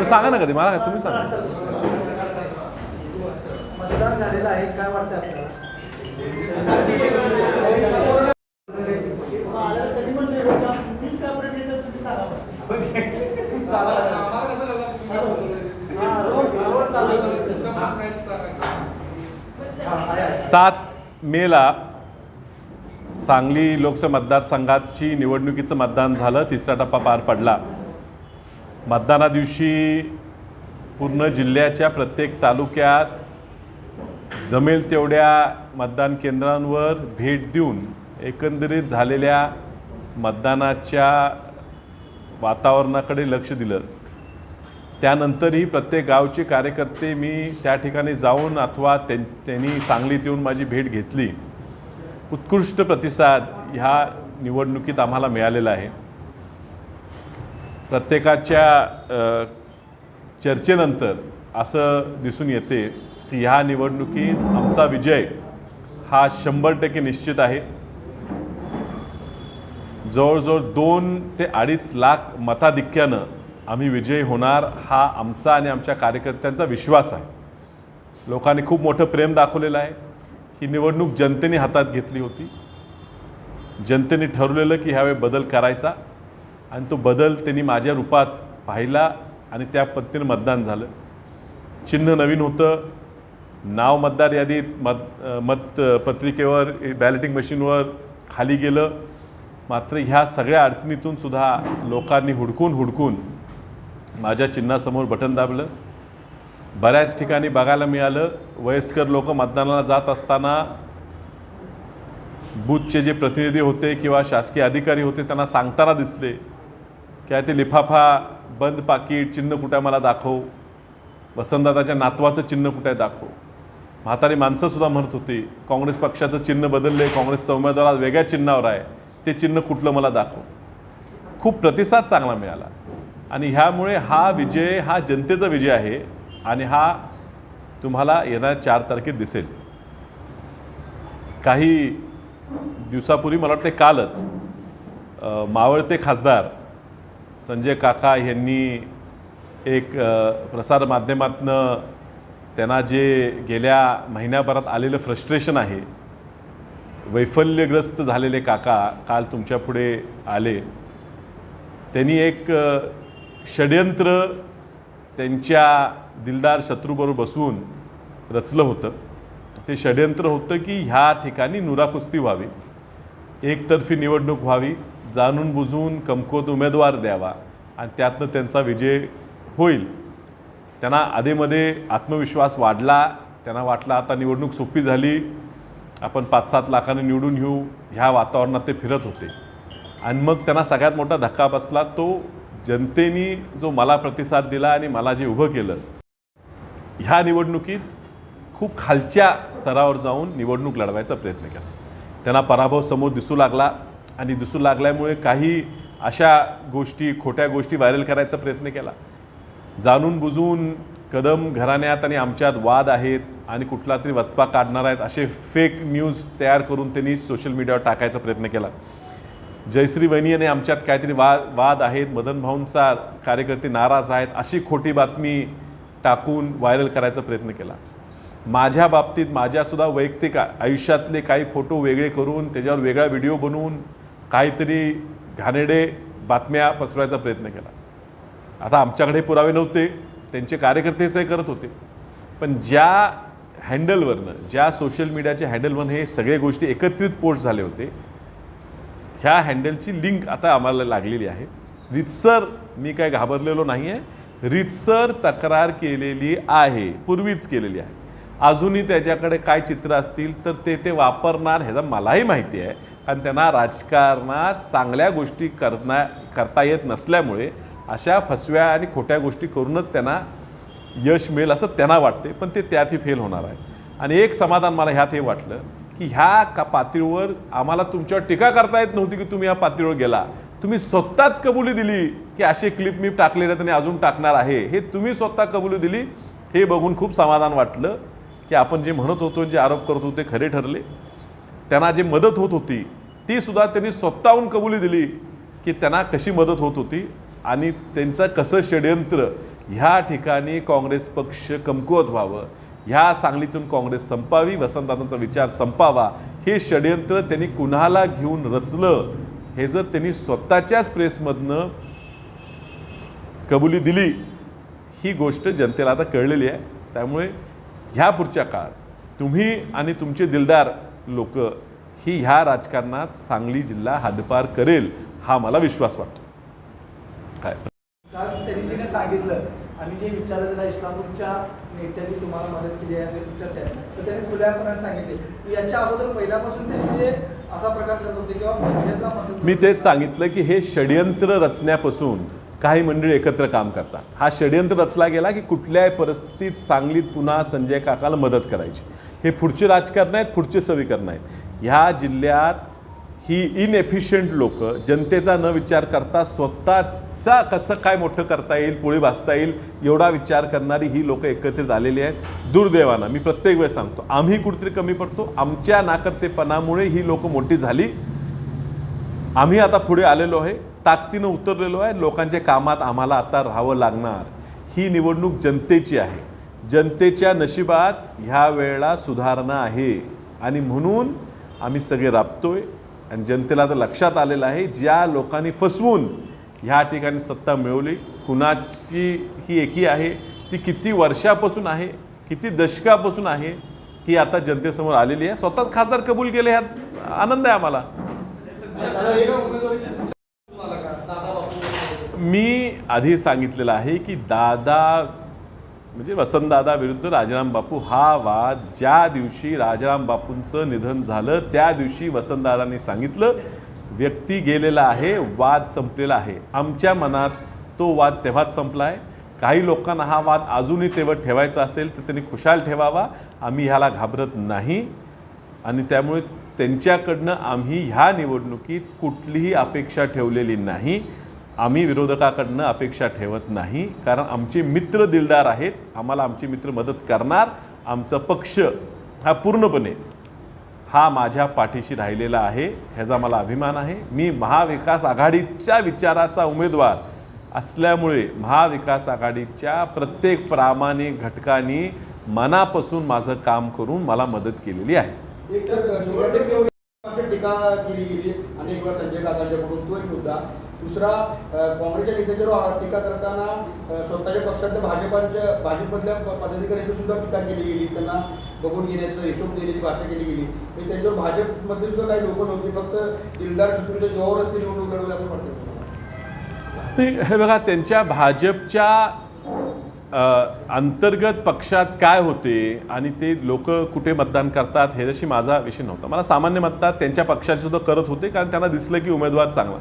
तुम्ही सांगा ना कधी मला काय तुम्ही सांगा. मतदान झालेलं आहे काय वाटतं आपल्याला? सात मेला सांगली लोकसभा मतदारसंघाची निवडणुकीचं मतदान झालं तिसरा टप्पा पार पडला. मतदाना दिवशी पूर्ण जिल्ह्याच्या प्रत्येक तालुक्यात जमेल तेवढ्या मतदान केंद्रांवर भेट देऊन एकंदरीत झालेल्या मतदानाच्या वातावरणाकडे लक्ष दिलं. त्यानंतरही प्रत्येक गावचे कार्यकर्ते मी त्या ठिकाणी जाऊन अथवा त्यां त्यांनी सांगलीत येऊन माझी भेट घेतली. उत्कृष्ट प्रतिसाद ह्या निवडणुकीत आम्हाला मिळालेला आहे. प्रत्येकाच्या चर्चेनंतर असं दिसून येते की ह्या निवडणुकीत आमचा विजय हा शंभर टक्के निश्चित आहे. जवळजवळ दोन ते अडीच लाख मताधिक्यानं आम्ही विजयी होणार हा आमचा आणि आमच्या कार्यकर्त्यांचा विश्वास आहे. लोकांनी खूप मोठं प्रेम दाखवलेलं आहे. ही निवडणूक जनतेने हातात घेतली होती. जनतेने ठरवलेलं की ह्यावेळी बदल करायचा. आणि तो बदल त्यांनी माझ्या रूपात पाहिला आणि त्या पद्धतीनं मतदान झालं. चिन्ह नवीन होतं. नाव मतदार यादीत मत मतपत्रिकेवर बॅलेटिंग मशीनवर खाली गेलं. मात्र ह्या सगळ्या अडचणीतून सुद्धा लोकांनी हुडकून हुडकून माझ्या चिन्हासमोर बटन दाबलं. बऱ्याच ठिकाणी बघायला मिळालं वयस्कर लोक मतदानाला जात असताना बूथचे जे प्रतिनिधी होते किंवा शासकीय अधिकारी होते त्यांना सांगताना दिसले. की ते लिफाफा बंद पाकिट चिन्ह कुठे मला दाखव. वसंतदादाच्या नातवाचं चिन्ह कुठे दाखव. म्हातारी माणसंसुद्धा म्हणत होती काँग्रेस पक्षाचं चिन्ह बदलले काँग्रेसचा उमेदवार आज वेगळ्या चिन्हावर आहे. ते चिन्ह कुठलं मला दाखव. खूप प्रतिसाद चांगला मिळाला. आणि ह्यामुळे हा विजय हा जनतेचा विजय आहे आणि हा तुम्हाला येणाऱ्या चार तारखेत दिसेल. काही दिवसापूर्वी मला वाटते कालच मावळते खासदार संजय काका यांनी एक प्रसारमाध्यमातनं त्यांना जे गेल्या महिन्याभरात आलेलं फ्रस्ट्रेशन आहे वैफल्यग्रस्त झालेले काका काल तुमच्यापुढे आले. त्यांनी एक षड्यंत्र षडयंत्र त्यांच्या दिलदार शत्रूबरोबर बसवून रचलं होतं. ते षडयंत्र होतं की ह्या ठिकाणी नुराकुस्ती व्हावी. एकतर्फी निवडणूक व्हावी. जाणून बुजून कमकुवत उमेदवार द्यावा आणि त्यातनं त्यांचा विजय होईल. त्यांना आधीमध्ये आत्मविश्वास वाढला त्यांना वाटलं आता निवडणूक सोपी झाली आपण पाच सात लाखाने निवडून घेऊ ह्या वातावरणात ते फिरत होते. आणि मग त्यांना सगळ्यात मोठा धक्का बसला तो जनतेनी जो मला प्रतिसाद दिला आणि मला जे उभं केलं ह्या निवडणुकीत खूप खालच्या स्तरावर जाऊन निवडणूक लढवायचा प्रयत्न केला. त्यांना पराभव समोर दिसू लागला. आणि दिसू लागल्यामुळे काही अशा गोष्टी खोट्या गोष्टी व्हायरल करायचा प्रयत्न केला. जाणून बुजून कदम घराण्यात आणि आमच्यात वाद आहेत आणि कुठला तरी वचपा काढणार आहेत असे फेक न्यूज तयार करून त्यांनी सोशल मीडियावर टाकायचा प्रयत्न केला. जयश्री वहिनी आणि आमच्यात काहीतरी वाद वाद आहेत मदन भाऊंचा कार्यकर्ते नाराज आहेत अशी खोटी बातमी टाकून व्हायरल करायचा प्रयत्न केला. माझ्या बाबतीत माझ्यासुद्धा वैयक्तिक आयुष्यातले काही फोटो वेगळे करून त्याच्यावर वेगळा व्हिडिओ बनवून काहीतरी घाणेडे बातम्या पसरवायचा प्रयत्न केला. आता आमच्याकडे पुरावे नव्हते त्यांचे कार्यकर्ते हे करत होते. पण ज्या हँडलवरनं ज्या सोशल मीडियाच्या हँडलवरनं हे सगळे गोष्टी एकत्रित पोस्ट झाले होते ह्या हँडलची लिंक आता आम्हाला लागलेली आहे. रितसर मी काय घाबरलेलो नाही आहे रितसर तक्रार केलेली आहे पूर्वीच केलेली आहे. अजूनही त्याच्याकडे काय चित्र असतील तर ते ते वापरणार ह्याचा मलाही माहिती आहे. कारण त्यांना राजकारणात चांगल्या गोष्टी करण्या करता येत नसल्यामुळे अशा फसव्या आणि खोट्या गोष्टी करूनच त्यांना यश मिळेल असं त्यांना वाटते पण ते त्यातही फेल होणार आहे आणि एक समाधान मला ह्यात हे वाटलं की ह्या का पातळीवर आम्हाला तुमच्यावर टीका करता येत नव्हती की तुम्ही या पातळीवर गेला. तुम्ही स्वतःच कबुली दिली की असे क्लिप मी टाकलेले आहेत आणि अजून टाकणार आहे. हे तुम्ही स्वतः कबुली दिली हे बघून खूप समाधान वाटलं की आपण जे म्हणत होतो जे आरोप करत होते खरे ठरले. त्यांना जी मदत होत होती ती सुद्धा त्यांनी स्वतःहून कबुली दिली की त्यांना कशी मदत होत होती आणि त्यांचं कसं षडयंत्र ह्या ठिकाणी काँग्रेस पक्ष कमकुवत व्हावं ह्या सांगलीतून काँग्रेस संपावी वसंतदादांचा विचार संपावा हे षडयंत्र त्यांनी कुणाला घेऊन रचलं हे जर त्यांनी स्वतःच्याच प्रेसमधनं कबुली दिली ही गोष्ट जनतेला आता कळलेली आहे. त्यामुळे ह्या पुढच्या काळात तुम्ही आणि तुमचे दिलदार लोक ही ह्या राजकारणात सांगली जिल्हा हद्दपार करेल हा मला विश्वास वाटतो. काय? त्यांनी जे काही सांगितलं आणि जे विचारलं त्याला इस्लामपूरच्या नेत्यांनी तुम्हाला मदत केली आहे असे चर्चा आहे तर त्यांनी खुल्यापणाने सांगितले. की याच्या अगोदर पहिल्यापासून त्यांनी जे असा प्रकार करत होते किंवा भाजपला मदत मी तेच सांगितलं की हे षडयंत्र रचण्यापासून काही मंडळी एकत्र काम करतात. हा षडयंत्र रचला गेला की कुठल्याही परिस्थितीत सांगलीत पुन्हा संजय काकाला मदत करायची. हे पुढचे राजकारण आहेत पुढचे समीकरण आहेत. ह्या जिल्ह्यात ही इनएफिशियंट लोक जनतेचा न विचार करता स्वतःचा कसं काय मोठं करता येईल पोळी भासता येईल एवढा विचार करणारी ही लोक एकत्रित आलेली आहेत. दुर्दैवानं मी प्रत्येक वेळेस सांगतो आम्ही कुठेतरी कमी पडतो आमच्या नाकर्तेपणामुळे ही लोक मोठी झाली. आम्ही आता पुढे आलेलो आहे ताकदीनं उतरलेलो आहे लोकांच्या कामात आम्हाला आता राहावं लागणार. ही निवडणूक जनतेची आहे. जनतेच्या नशिबात ह्या वेळेला सुधारणा आहे. आणि म्हणून आम्ही सगळे राबतोय. आणि जनतेला तर लक्षात आलेलं आहे ज्या लोकांनी फसवून ह्या ठिकाणी सत्ता मिळवली कुणाची ही एकी आहे ती किती वर्षापासून आहे किती दशकापासून आहे ही आता जनतेसमोर आलेली आहे. स्वतःच खासदार कबूल केले ह्यात आनंद आहे आम्हाला. मी आधी सांगितलेलं आहे की दादा म्हणजे वसंतदादा विरुद्ध राजाराम बापू हा वाद ज्या दिवशी राजाराम बापूंचं निधन झालं त्या दिवशी वसंतदादांनी सांगितलं व्यक्ती गेलेला आहे वाद संपलेला आहे. आमच्या मनात तो वाद तेव्हाच संपला आहे काही लोकांना हा वाद अजूनही तेव्हा ठेवायचा असेल तर त्यांनी खुशाल ठेवावा. आम्ही ह्याला घाबरत नाही. आणि त्यामुळे त्यांच्याकडनं आम्ही ह्या निवडणुकीत कुठलीही अपेक्षा ठेवलेली नाही. आम्ही विरोधकाकडनं अपेक्षा ठेवत नाही कारण आमचे मित्र दिलदार आहेत आम्हाला आमचे मित्र मदत करणार आमचा पक्ष हा पूर्णपणे हा माझ्या पाठीशी राहिलेला आहे ह्याचा मला अभिमान आहे. मी महाविकास आघाडीच्या विचाराचा उमेदवार असल्यामुळे महाविकास आघाडीच्या प्रत्येक प्रामाणिक घटकांनी मनापासून माझं काम करून मला मदत केलेली आहे. टीका केली गेली अनेक वेळा संजय काकांच्याकडून तो एक मुद्दा. दुसरा काँग्रेसच्या नेत्यांच्यावर टीका करताना स्वतःच्या पक्षातल्या भाजपांच्या भाजपमधल्या प- पदाधिकाऱ्यांची सुद्धा टीका केली गेली. त्यांना बघून घेण्याचं हिशोब देण्याची भाषा केली गेली. म्हणजे त्यांच्यावर भाजपमधले सुद्धा काही लोक नव्हती फक्त दिलदार शत्रूच्या जोरावरच ते निवडणूक लढवली असं वाटतं नाही, हे बघा त्यांच्या भाजपच्या अंतर्गत पक्षात काय होते आणि ते लोक कुठे मतदान करतात ह्याच्याशी माझा विषय नव्हता. मला सामान्य मतदार त्यांच्या पक्षाचे सुद्धा करत होते कारण त्यांना दिसलं की उमेदवार चांगला.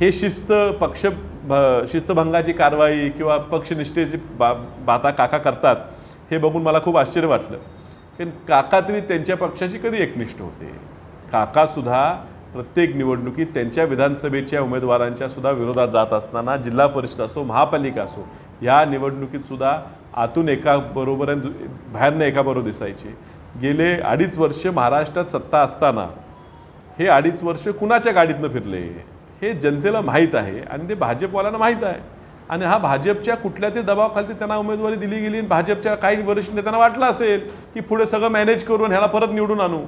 हे शिस्त पक्ष भ- शिस्तभंगाची कारवाई किंवा पक्षनिष्ठेची बा बाता काका करतात हे बघून मला खूप आश्चर्य वाटलं. कारण काका तरी त्यांच्या पक्षाशी कधी एकनिष्ठ होते? काकासुद्धा प्रत्येक निवडणुकीत त्यांच्या विधानसभेच्या उमेदवारांच्या सुद्धा विरोधात जात असताना जिल्हा परिषद असो महापालिका असो या निवडणुकीत सुद्धा आतून एका बरोबर बाहेरनं एका बरोबर दिसायचे. गेले अडीच वर्ष महाराष्ट्रात सत्ता असताना हे अडीच वर्ष कुणाच्या गाडीतनं फिरले? हे जनतेला माहीत आहे आणि ते भाजपवाल्यांना माहीत आहे. आणि हा भाजपच्या कुठल्या ते दबावाखाली त्यांना उमेदवारी दिली गेली आणि भाजपच्या काही वरिष्ठ नेत्यांना वाटलं असेल की पुढे सगळं मॅनेज करून ह्याला परत निवडून आणू.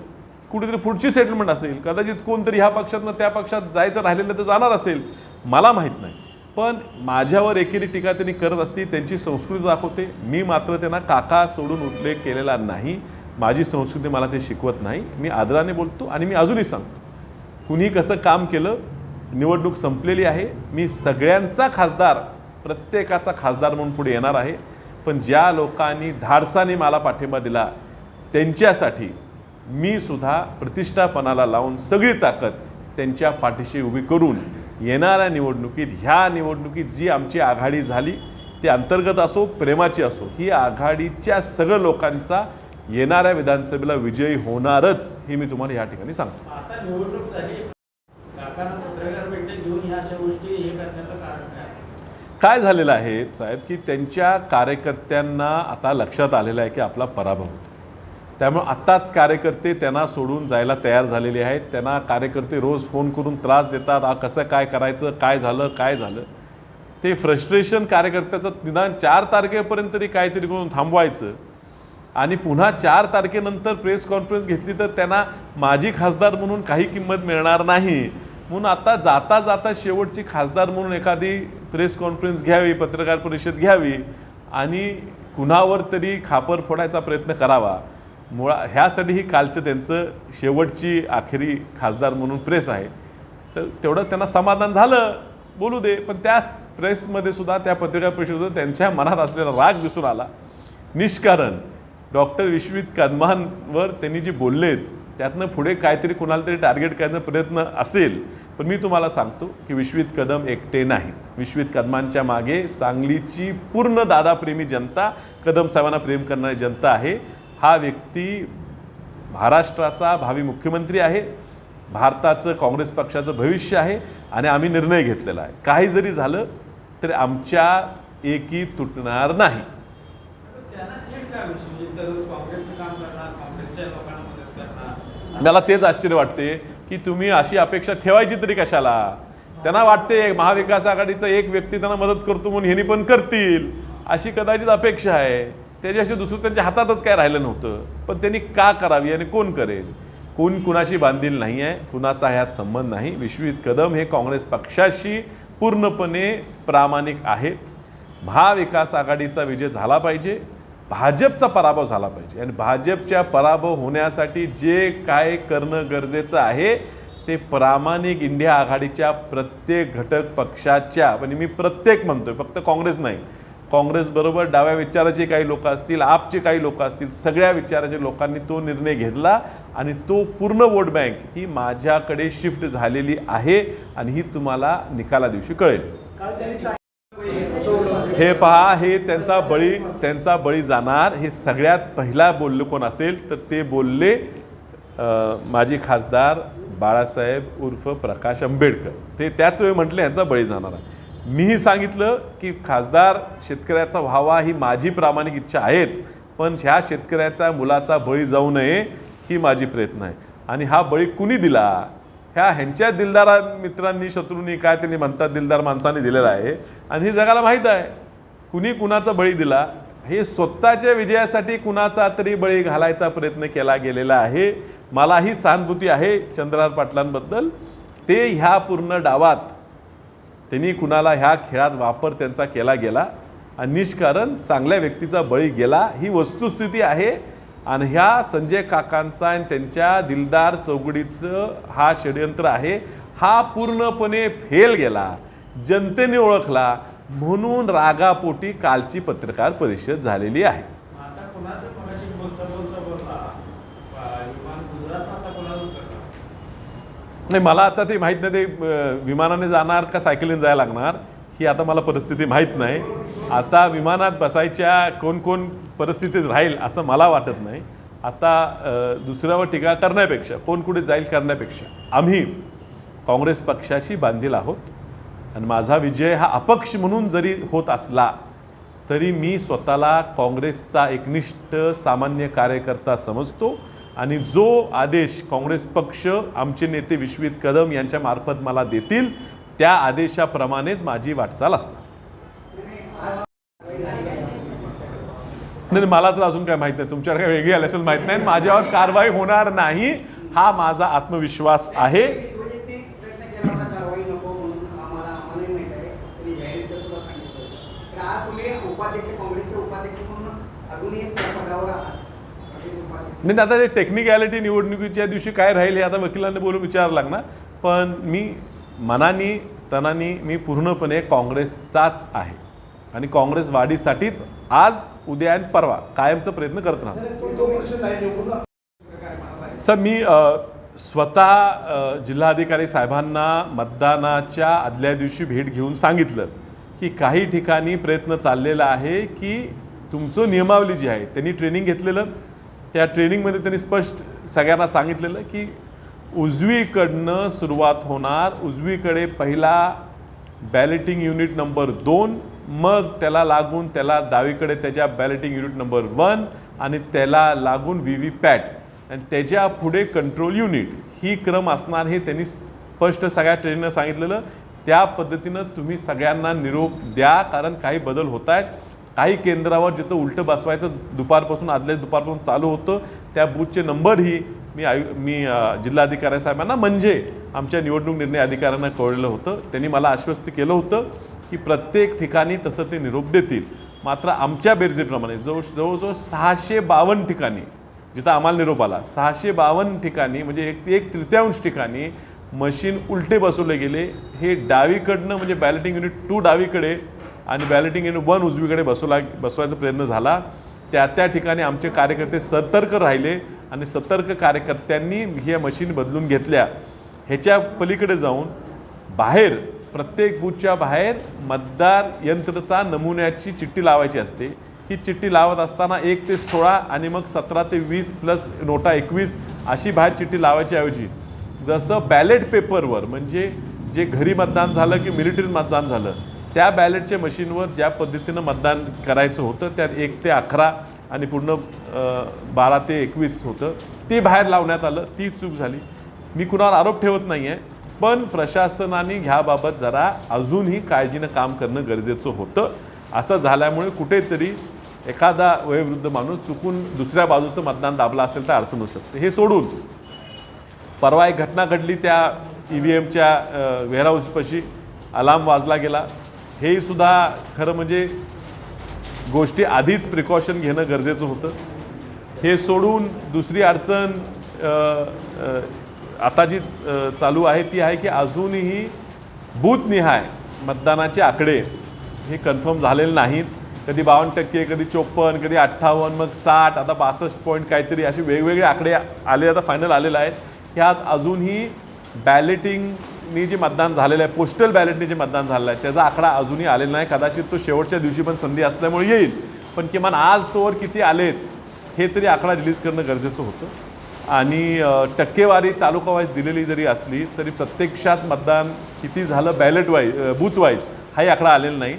कुठेतरी पुढची सेटलमेंट असेल. कदाचित कोणतरी ह्या पक्षातनं त्या पक्षात जायचं राहिलेलं तर जाणार असेल. मला माहीत नाही. पण माझ्यावर एकेरी टीका त्यांनी करत असती त्यांची संस्कृती दाखवते. मी मात्र त्यांना काका सोडून उल्लेख केलेला नाही. माझी संस्कृती मला ते शिकवत नाही. मी आदराने बोलतो आणि मी अजूनही सांगतो. कुणी कसं काम केलं निवडणूक संपलेली आहे. मी सगळ्यांचा खासदार प्रत्येकाचा खासदार म्हणून पुढे येणार आहे. पण ज्या लोकांनी धाडसाने मला पाठिंबा दिला त्यांच्यासाठी मी सुद्धा प्रतिष्ठापणाला लावून सगळी ताकद त्यांच्या पाठीशी उभी करून येणाऱ्या निवडणुकीत ह्या निवडणुकीत जी आमची आघाडी झाली ती अंतर्गत असो प्रेमाची असो ही आघाडीच्या सगळं लोकांचा येणाऱ्या विधानसभेला विजयी होणारच हे मी तुम्हाला या ठिकाणी सांगतो आता निवडणूक झाली काकांना पत्रकार बैठक घेऊन ह्या अशा गोष्टी हे करण्याचं कारण काय असेल काय झालेलं आहे साहेब की त्यांच्या कार्यकर्त्यांना आता लक्षात आलेलं आहे की आपला पराभव होतो त्यामुळे आत्ताच कार्यकर्ते त्यांना सोडून जायला तयार झालेले आहेत. त्यांना कार्यकर्ते रोज फोन करून त्रास देतात. आ कसं काय करायचं काय झालं काय झालं? ते फ्रस्ट्रेशन कार्यकर्त्याचं निदान चार तारखेपर्यंत तरी काहीतरी करून थांबवायचं. आणि पुन्हा चार तारखेनंतर प्रेस कॉन्फरन्स घेतली तर त्यांना माजी खासदार म्हणून काही किंमत मिळणार नाही. म्हणून आता जाता जाता शेवटची खासदार म्हणून एखादी प्रेस कॉन्फरन्स घ्यावी पत्रकार परिषद घ्यावी आणि कुणावर तरी खापर फोडायचा प्रयत्न करावा. मुळा ह्यासाठी ही कालचं त्यांचं शेवटची अखेरी खासदार म्हणून प्रेस आहे. तर तेवढं त्यांना समाधान झालं बोलू दे. पण त्याच प्रेसमध्ये सुद्धा त्या पत्रकार परिषदेत त्यांच्या मनात असलेला राग दिसून आला. निष्कारण. डॉक्टर विश्वित कदमांवर त्यांनी जे बोललेत त्यातनं पुढे काहीतरी कुणाला तरी टार्गेट करण्याचा प्रयत्न असेल पण मी तुम्हाला सांगतो की विश्वित कदम एकटे नाहीत. विश्वित कदमांच्या मागे सांगलीची पूर्ण दादाप्रेमी जनता कदम साहेबांना प्रेम करणारी जनता आहे. हा व्यक्ती महाराष्ट्राचा भावी मुख्यमंत्री आहे. भारताचं काँग्रेस पक्षाचं भविष्य आहे आणि आम्ही निर्णय घेतलेला आहे. काही जरी झालं तरी आमच्या एकी तुटणार नाही. मला तेच आश्चर्य वाटते की तुम्ही अशी अपेक्षा ठेवायची तरी कशाला? त्यांना वाटते महाविकास आघाडीचा एक व्यक्ती त्यांना मदत करतो म्हणून ह्यांनी पण करतील. अशी कदाचित अपेक्षा आहे. त्याच्याशी दुसरं त्यांच्या हातातच काय राहिलं नव्हतं. पण त्यांनी का करावी आणि कोण करेल? कोण कुणाशी बांधील नाही आहे कुणाचा ह्यात संबंध नाही. विश्वजित कदम हे काँग्रेस पक्षाशी पूर्णपणे प्रामाणिक आहेत. महाविकास आघाडीचा विजय झाला पाहिजे. भाजपचा पराभव झाला पाहिजे. आणि भाजपच्या पराभव होण्यासाठी जे काय करणं गरजेचं आहे ते प्रामाणिक इंडिया आघाडीच्या प्रत्येक घटक पक्षाच्या म्हणजे मी प्रत्येक म्हणतोय फक्त काँग्रेस नाही. काँग्रेसबरोबर डाव्या विचाराचे काही लोक असतील आपचे काही लोक असतील सगळ्या विचाराच्या लोकांनी तो निर्णय घेतला आणि तो पूर्ण वोट बँक ही माझ्याकडे शिफ्ट झालेली आहे आणि ही तुम्हाला निकाला दिवशी कळेल. हे पहा हे त्यांचा बळी त्यांचा बळी जाणार. हे सगळ्यात पहिला बोललं कोण असेल तर ते बोलले माजी खासदार बाळासाहेब उर्फ प्रकाश आंबेडकर. ते त्याच वेळी म्हटले यांचा बळी जाणार आहे. मीही सांगितलं की खासदार शेतकऱ्याचा व्हावा ही माझी प्रामाणिक इच्छा आहेच पण ह्या शेतकऱ्याचा मुलाचा बळी जाऊ नये ही माझी प्रयत्न आहे. आणि हा बळी कुणी दिला? ह्या ह्यांच्या दिलदार मित्रांनी शत्रूंनी काय त्यांनी म्हणतात दिलदार माणसांनी दिलेला आहे. आणि हे जगाला माहीत आहे. कुणी कुणाचा बळी दिला हे स्वतःच्या विजयासाठी कुणाचा तरी बळी घालायचा प्रयत्न केला गेलेला आहे. मलाही सहानुभूती आहे चंद्रहार पाटलांबद्दल. ते ह्या पूर्ण डावात त्यांनी कुणाला ह्या खेळात वापर त्यांचा केला गेला. आणि निष्कारण चांगल्या व्यक्तीचा बळी गेला ही वस्तुस्थिती आहे. आणि ह्या संजय काकांचा आणि त्यांच्या दिलदार चौकडीचं हा षडयंत्र आहे. हा पूर्णपणे फेल गेला. जनतेने ओळखला. म्हणून रागापोटी कालची पत्रकार परिषद झालेली आहे. नाही मला आता ते माहीत नाही ते विमानाने जाणार का सायकलीने जायला लागणार ही आता मला परिस्थिती माहीत नाही. आता विमानात बसायच्या कोण कोण परिस्थितीत राहील असं मला वाटत नाही. आता दुसऱ्यावर टीका करण्यापेक्षा कोण कुठे जाईल करण्यापेक्षा आम्ही काँग्रेस पक्षाशी बांधील आहोत. आणि माझा विजय हा अपक्ष म्हणून जरी होत असला तरी मी स्वतःला काँग्रेसचा एकनिष्ठ सामान्य कार्यकर्ता समजतो आणि जो आदेश काँग्रेस पक्ष आमचे नेते विश्वित कदम यांच्या मार्फत मला देतील त्या आदेशाप्रमाणेच माझी वाटचाल असणार. नाही मला तर अजून काय माहीत नाही. तुमच्याकडे काय वेगळी आली असेल माहीत नाही. माझ्यावर कारवाई होणार नाही. हा माझा आत्मविश्वास आहे शिवजयंती प्रयत्न केला होता कारवाई नको म्हणून आम्हाला आम्हालाही माहीत आहे त्यांनी जाहीररित्या सुद्धा सांगितलं तर आज तुम्ही उपाध्यक्ष काँग्रेसचे उपाध्यक्ष म्हणून अजूनही त्या पदावर आहात प्रदेश उपाध्यक्ष नाही आता ते टेक्निकॅलिटी निवडणुकीच्या दिवशी काय राहील हे आता वकिलांना बोलून विचारावं लागणार. पण मी मनानी तनानी मी पूर्णपणे काँग्रेसचाच आहे. आणि काँग्रेस वाढीसाठीच आज उद्या आणि परवा कायमचा प्रयत्न करत राहणार. तो तो प्रश्न नाही निवडून सर मी स्वतः जिल्हाधिकारी साहेबांना मतदानाच्या आदल्या दिवशी भेट घेऊन सांगितलं की काही ठिकाणी प्रयत्न चाललेला आहे की तुमचं नियमावली जी आहे त्यांनी ट्रेनिंग घेतलेलं. त्या ट्रेनिंगमध्ये त्यांनी स्पष्ट सगळ्यांना सांगितलेलं की उजवीकडनं सुरुवात होणार. उजवीकडे पहिला बॅलेटिंग युनिट नंबर दोन. मग त्याला लागून त्याला डावीकडे त्याच्या बॅलेटिंग युनिट नंबर वन आणि त्याला लागून व्ही व्ही पॅट. आणि त्याच्या पुढे कंट्रोल युनिट ही क्रम असणार हे त्यांनी स्पष्ट सगळ्या ट्रेननं सांगितलेलं. त्या पद्धतीनं तुम्ही सगळ्यांना निरोप द्या कारण काही बदल होत आहेत काही केंद्रावर जिथं उलटं बसवायचं दुपारपासून आदल्या दुपारपासून चालू होतं त्या बूथचे नंबरही मी आयु मी जिल्हाधिकारी साहेबांना म्हणजे आमच्या निवडणूक निर्णय अधिकाऱ्यांना कळलं होतं. त्यांनी मला आश्वस्त केलं होतं की प्रत्येक ठिकाणी तसं ते निरोप देतील. मात्र आमच्या बेरजेप्रमाणे जवळ जवळजवळ सहाशे बावन्न ठिकाणी जिथं आम्हाला निरोप आला सहाशे बावन्न ठिकाणी म्हणजे एक एक तृतीयांश ठिकाणी मशीन उलटे बसवले गेले. हे डावीकडनं म्हणजे बॅलेटिंग युनिट टू डावीकडे आणि बॅलेटिंग इन वन उजवीकडे बसवला बसवायचा प्रयत्न झाला. त्या त्या ठिकाणी आमचे कार्यकर्ते सतर्क राहिले आणि सतर्क कार्यकर्त्यांनी ह्या मशीन बदलून घेतल्या. ह्याच्या पलीकडे जाऊन बाहेर प्रत्येक बूथच्या बाहेर मतदार यंत्रचा नमुन्याची चिठ्ठी लावायची असते. ही चिठ्ठी लावत असताना एक ते सोळा आणि मग सतरा ते वीस प्लस नोटा एकवीस अशी बाहेर चिठ्ठी लावायची ऐवजी जसं बॅलेट पेपरवर म्हणजे जे घरी मतदान झालं की मिलिटरी मतदान झालं त्या बॅलेटच्या मशीनवर ज्या पद्धतीनं मतदान करायचं होतं त्यात एक ते अकरा आणि पूर्ण बारा ते एकवीस होतं ते बाहेर लावण्यात आलं ती चूक झाली. मी कुणावर आरोप ठेवत नाही आहे पण प्रशासनाने ह्याबाबत जरा अजूनही काळजीनं काम करणं गरजेचं होतं. असं झाल्यामुळे कुठेतरी एखादा वयोवृद्ध माणूस चुकून दुसऱ्या बाजूचं मतदान दाबलं असेल तर अडचण होऊ शकते. हे सोडून परवा एक घटना घडली त्या ई व्ही एमच्या वेअरहाऊसपाशी अलार्म वाजला गेला. हेही सुद्धा खरं म्हणजे गोष्टी आधीच प्रिकॉशन घेणं गरजेचं होतं. हे सोडून दुसरी अडचण आता जी चालू आहे ती आहे की अजूनही बूथनिहाय मतदानाचे आकडे हे कन्फर्म झालेले नाहीत. कधी बावन्न टक्के कधी चोपन्न कधी अठ्ठावन्न मग साठ आता बासष्ट पॉईंट काहीतरी असे वेगवेगळे आकडे आले आता फायनल आलेले आहेत. ह्यात अजूनही बॅलेटिंग बॅलेटिंगनी जे मतदान झालेलं आहे पोस्टल बॅलेटने जे मतदान झालेलं आहे त्याचा आकडा अजूनही आलेला नाही. कदाचित तो शेवटच्या दिवशी पण संधी असल्यामुळे येईल. पण किमान आज तोवर किती आलेत हे तरी आकडा रिलीज करणं गरजेचं होतं. आणि टक्केवारी तालुकावाईज दिलेली जरी असली तरी प्रत्यक्षात मतदान किती झालं बॅलेट वाईज बूथ वाईज हाही आकडा आलेला नाही.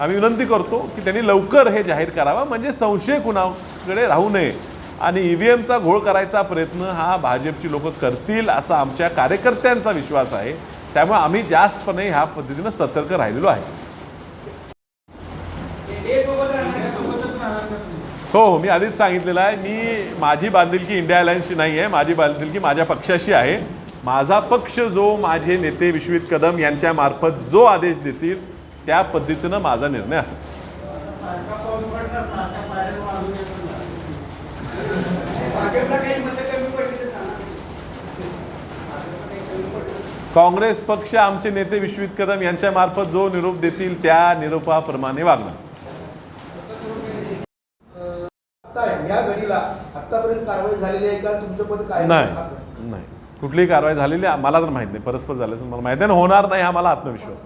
आम्ही विनंती करतो की त्यांनी लवकर हे जाहीर करावा. म्हणजे संशय कुणाकडे राहू नये. आणि ई व्ही एमचा घोळ करायचा प्रयत्न हा भाजपची लोक करतील असा आमच्या कार्यकर्त्यांचा विश्वास आहे. त्यामुळे आम्ही जास्तपणे ह्या पद्धतीनं सतर्क राहिलेलो आहे. हो हो मी आधीच सांगितलेलं आहे. मी माझी बांधिलकी इंडिया अलायन्सची नाही आहे. माझी बांधिलकी माझ्या पक्षाशी आहे. माझा पक्ष जो माझे नेते विश्वित कदम यांच्या मार्फत जो आदेश देतील त्या पद्धतीनं माझा निर्णय असेल सारखा पाऊस पडला सारखा सायरन वाजून येतो ना. भाजपला काही मतं कमी पडली तर चालणार नाही. भाजपला काही कमी पडलं काँग्रेस पक्ष आमचे नेते विश्वित कदम यांच्या मार्फत जो निरोप देतील त्या निरोपाप्रमाणे वागणार. आता या घडीला आतापर्यंत कारवाई झालेली आहे का? तुमचं पद काय नाही नाही. कुठलीही कारवाई झालेली आहे, मला तर माहीत नाही. परस्पर झालं मला माहिती आहे आणि होणार नाही हा मला आत्मविश्वास